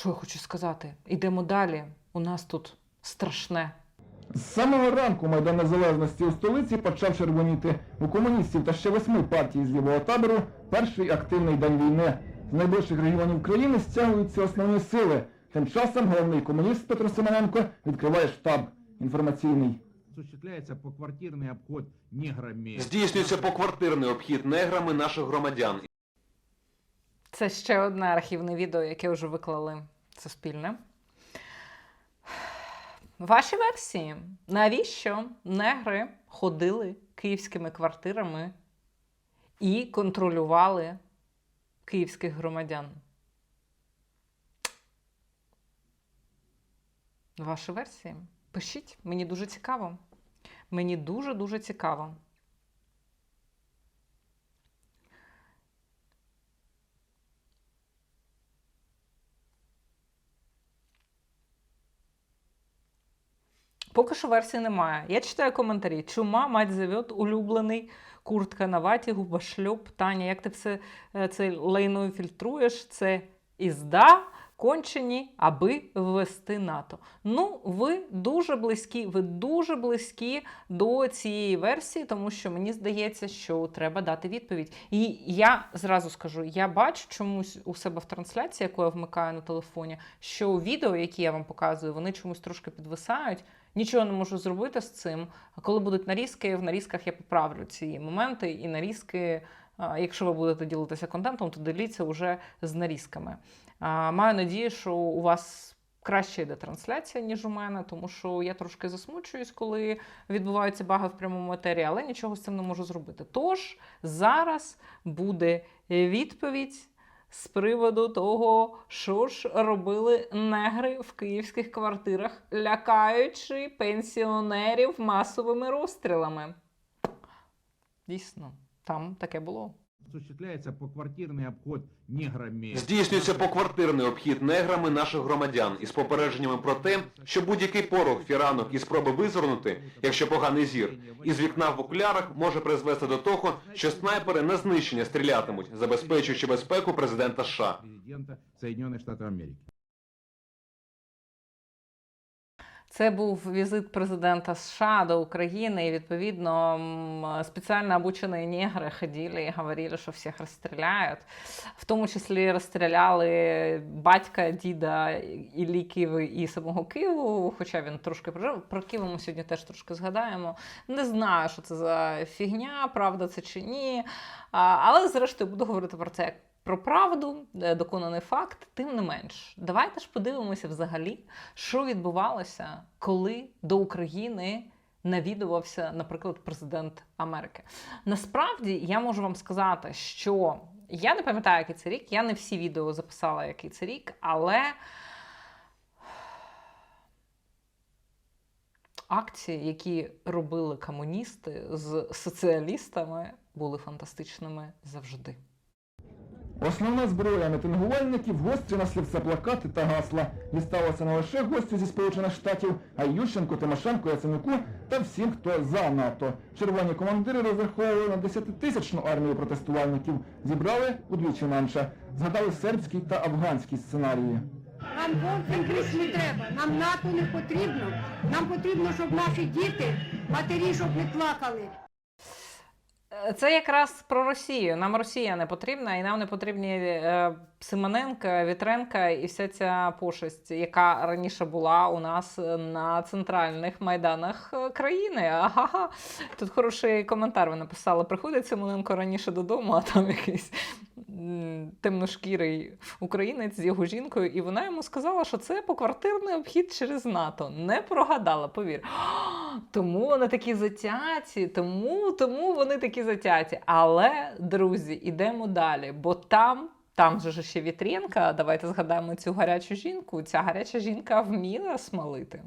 Що я хочу сказати? Ідемо далі. У нас тут страшне. З самого ранку Майдан Незалежності у столиці почав червоніти. У комуністів та ще восьми партій з лівого табору перший активний день війни. З найближчих регіонів країни стягуються основні сили. Тим часом головний комуніст Петро Семененко відкриває штаб інформаційний. осуществляется поквартирный обход неграми. Здійснюється поквартирний обхід неграми наших громадян. Це ще одне архівне відео, яке вже виклали Суспільне. Ваші версії. Навіщо негри ходили київськими квартирами і контролювали київських громадян? Ваші версії? Пишіть, мені дуже цікаво. Мені дуже-дуже цікаво. Поки що версії немає. Я читаю коментарі. Чума, мать зовет, улюблений, куртка на ваті, губошльоп. Таня, як ти все е, це лайно фільтруєш? Це ізда, кончені, аби ввести НАТО. Ну, ви дуже близькі, ви дуже близькі до цієї версії, тому що мені здається, що треба дати відповідь. І я зразу скажу: я бачу чомусь у себе в трансляції, яку я вмикаю на телефоні, що відео, які я вам показую, вони чомусь трошки підвисають. Нічого не можу зробити з цим. Коли будуть нарізки, в нарізках я поправлю ці моменти і нарізки. Якщо ви будете ділитися контентом, то діліться вже з нарізками. Маю надію, що у вас краще йде трансляція, ніж у мене, тому що я трошки засмучуюсь, коли відбуваються баги в прямому етері, але нічого з цим не можу зробити. Тож зараз буде відповідь з приводу того, що ж робили негри в київських квартирах, лякаючи пенсіонерів масовими розстрілами. Дійсно, там таке було. Осуществляется поквартирный обход неграми. Здійснюється поквартирний обхід неграми наших громадян із попередженнями про те, що будь-який порох, фіранок і спроби визирнути, якщо поганий зір, із вікна в окулярах може призвести до того, що снайпери на знищення стрілятимуть, забезпечуючи безпеку президента США. Президента Штатов Америки. Це був візит президента США до України, і відповідно спеціально обучені негри ходили і говорили, що всіх розстріляють. В тому числі розстріляли батька, діда Іллі Києва і самого Києву, хоча він трошки прожив. Про Київ ми сьогодні теж трошки згадаємо. Не знаю, що це за фігня, правда це чи ні. Але зрештою буду говорити про це як про правду, е, доконаний факт, тим не менш. Давайте ж подивимося взагалі, що відбувалося, коли до України навідувався, наприклад, президент Америки. Насправді я можу вам сказати, що я не пам'ятаю, який це рік, я не всі відео записала, який це рік, але. Акції, які робили комуністи з соціалістами, були фантастичними завжди. Основна зброя мітингувальників гострі слівце плакати та гасла. Дісталося не лише гостю зі Сполучених Штатів, а й Ющенку, Тимошенко, Яценюку та всім, хто за НАТО. Червоні командири розраховували на 10-тисячну армію протестувальників. Зібрали удвічі менше. Згадали сербський та афганський сценарії. Нам більш не треба, нам НАТО не потрібно. Нам потрібно, щоб наші діти, матері, щоб не плакали. Е, Це якраз про Росію. Нам Росія не потрібна, і нам не потрібні е, Симоненка, Вітренка і вся ця пошесть, яка раніше була у нас на центральних майданах е, країни. Ага. Тут хороший коментар ви написали. Приходить Симоненко раніше додому, а там якийсь темношкірий українець з його жінкою, і вона йому сказала, що це поквартирний обхід через НАТО. Не прогадала, повір. Тому вони такі затяті, тому, тому вони такі затяті. Але, друзі, ідемо далі, бо там. Там же ж ще Вітренка, давайте згадаємо цю гарячу жінку. Ця гаряча жінка вміла смалити.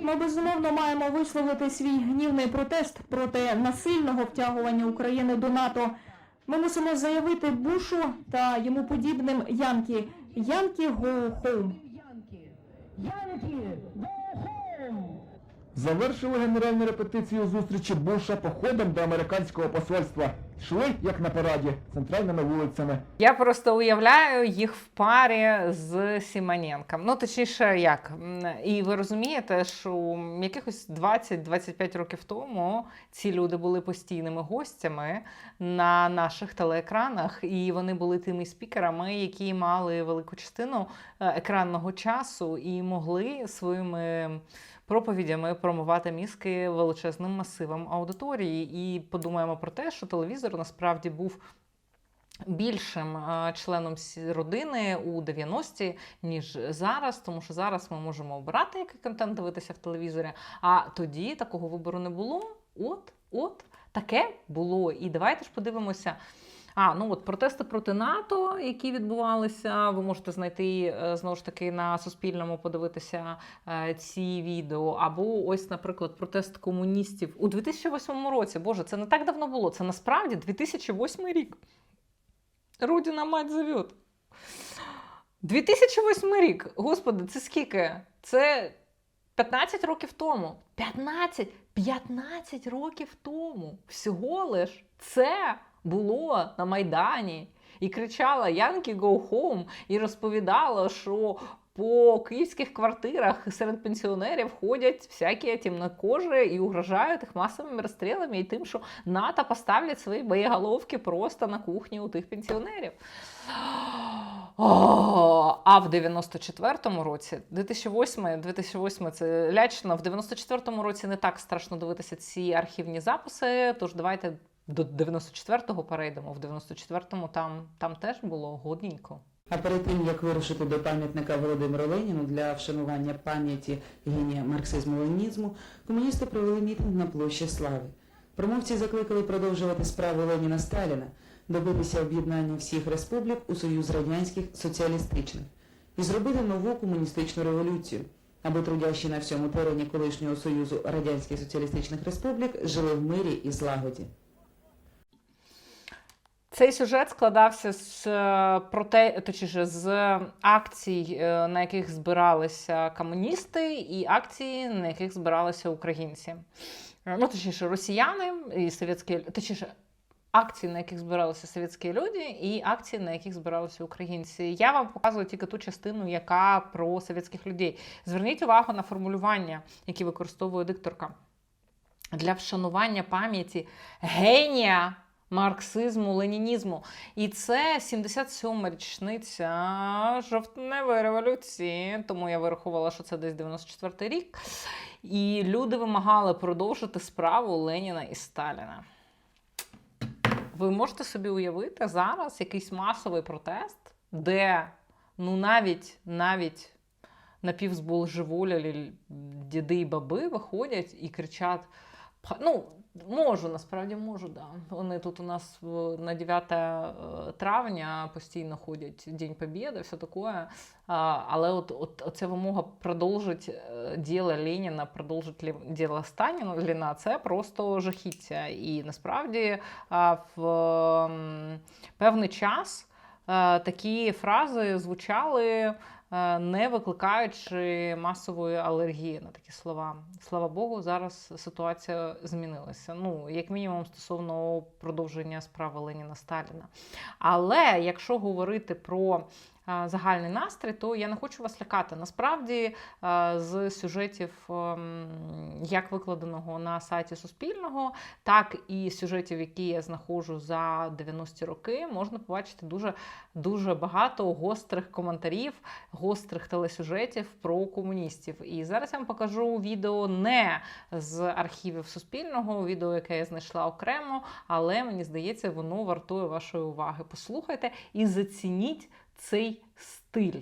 Ми безумовно маємо висловити свій гнівний протест проти насильного втягування України до НАТО. Ми мусимо заявити Бушу та йому подібним Янкі. Янкі go home. Завершили генеральну репетицію зустрічі Буша походом до американського посольства. Йшли, як на параді, центральними вулицями. Я просто уявляю їх в парі з Сімоненком. Ну, точніше, як. І ви розумієте, що якихось 20-25 років тому ці люди були постійними гостями на наших телеекранах, і вони були тими спікерами, які мали велику частину е, екранного часу і могли своїми проповідями промивати мізки величезним масивам аудиторії. І подумаємо про те, що телевізор насправді був більшим е, членом родини у 90-ті, ніж зараз, тому що зараз ми можемо обирати, який контент дивитися в телевізорі. А тоді такого вибору не було. От, от, таке було. І давайте ж подивимося. А, ну от протести проти НАТО, які відбувалися, ви можете знайти е, знову ж таки на Суспільному, подивитися е, ці відео. Або ось, наприклад, протест комуністів у 2008 році. Боже, це не так давно було. Це насправді 2008 рік. Родина мать зовет. 2008 рік. Господи, це скільки? Це 15 років тому. 15! 15 років тому. Всього лиш це було на Майдані. І кричала Янки go home і розповідала, що по київських квартирах серед пенсіонерів ходять всякі темнокожі і угрожають їх масовими розстрілами і тим, що НАТО поставлять свої боєголовки просто на кухні у тих пенсіонерів. А в 94-му році, 2008, 2008 це лячно, в 94-му році не так страшно дивитися ці архівні записи. Тож давайте до 94-го перейдемо. В 94-му там, там теж було годненько. А перед тим як вирушити до пам'ятника Володимиру Леніну для вшанування пам'яті генія марксизму-ленінізму, комуністи провели мітинг на площі Слави. Промовці закликали продовжувати справи Леніна Сталіна, добитися об'єднання всіх республік у Союз радянських соціалістичних і зробити нову комуністичну революцію, аби трудящі на всьому терені колишнього Союзу Радянських Соціалістичних Республік жили в мирі і злагоді. Цей сюжет складався з е, проте, точніше, з акцій, е, на яких збиралися комуністи, і акції, на яких збиралися українці. Е, Ну, точніше, росіяни і совєтські, точніше, акції, на яких збиралися совєтські люди, і акції, на яких збиралися українці. Я вам показую тільки ту частину, яка про совєтських людей. Зверніть увагу на формулювання, які використовує дикторка. Для вшанування пам'яті генія марксизму, ленінізму. І це 77-ма річниця жовтневої революції, тому я вирахувала, що це десь 94-й рік. І люди вимагали продовжити справу Леніна і Сталіна. Ви можете собі уявити зараз якийсь масовий протест, де ну навіть навіть напівзбожеволілі діди і баби виходять і кричать. «П- Ну, можу, насправді можу, да. Вони тут у нас на 9 е, травня постійно ходять День Побєди, все таке. Але от, от оця вимога продовжити е, діло Леніна, продовжити діло Сталіна, це просто жахіття. І насправді в ем, певний час е, такі фрази звучали, е, не викликаючи масової алергії на такі слова. Слава Богу, зараз ситуація змінилася. Ну, як мінімум, стосовно продовження справи Леніна Сталіна. Але якщо говорити про е, загальний настрій, то я не хочу вас лякати. Насправді, е, з сюжетів, ем, як викладеного на сайті Суспільного, так і сюжетів, які я знаходжу за 90-ті роки, можна побачити дуже, дуже багато гострих коментарів, гострих телесюжетів про комуністів. І зараз я вам покажу відео не з архівів Суспільного, відео, яке я знайшла окремо, але мені здається, воно вартує вашої уваги. Послухайте і зацініть цей стиль.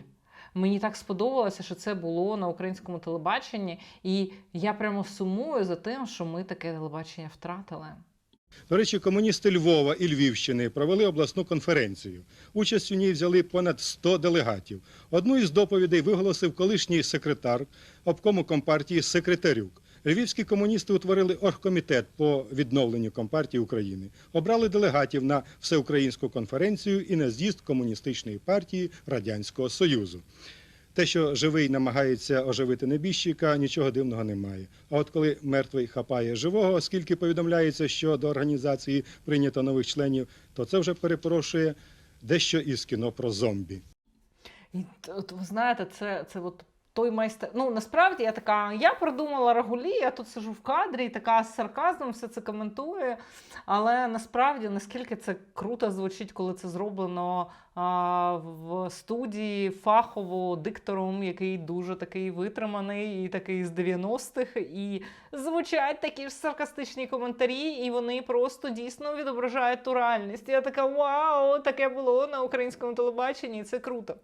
Мені так сподобалося, що це було на українському телебаченні, і я прямо сумую за тим, що ми таке телебачення втратили. До речі, комуністи Львова і Львівщини провели обласну конференцію. Участь у ній взяли понад 100 делегатів. Одну із доповідей виголосив колишній секретар обкому компартії Секретарюк. Львівські комуністи утворили оргкомітет по відновленню Компартії України, обрали делегатів на всеукраїнську конференцію і на з'їзд комуністичної партії Радянського Союзу. Те, що живий намагається оживити небіжчика, нічого дивного немає. А от коли мертвий хапає живого, оскільки повідомляється, що до організації прийнято нових членів, то це вже перепрошує дещо із кіно про зомбі. І от ви знаєте, це, це от той майстер. Ну насправді я така, я придумала рагулі, я тут сижу в кадрі і така з сарказмом все це коментую. Але насправді наскільки це круто звучить, коли це зроблено а, в студії фахово диктором, який дуже такий витриманий і такий з 90-х, і звучать такі ж саркастичні коментарі, і вони просто дійсно відображають ту реальність. Я така вау, таке було на українському телебаченні, це круто.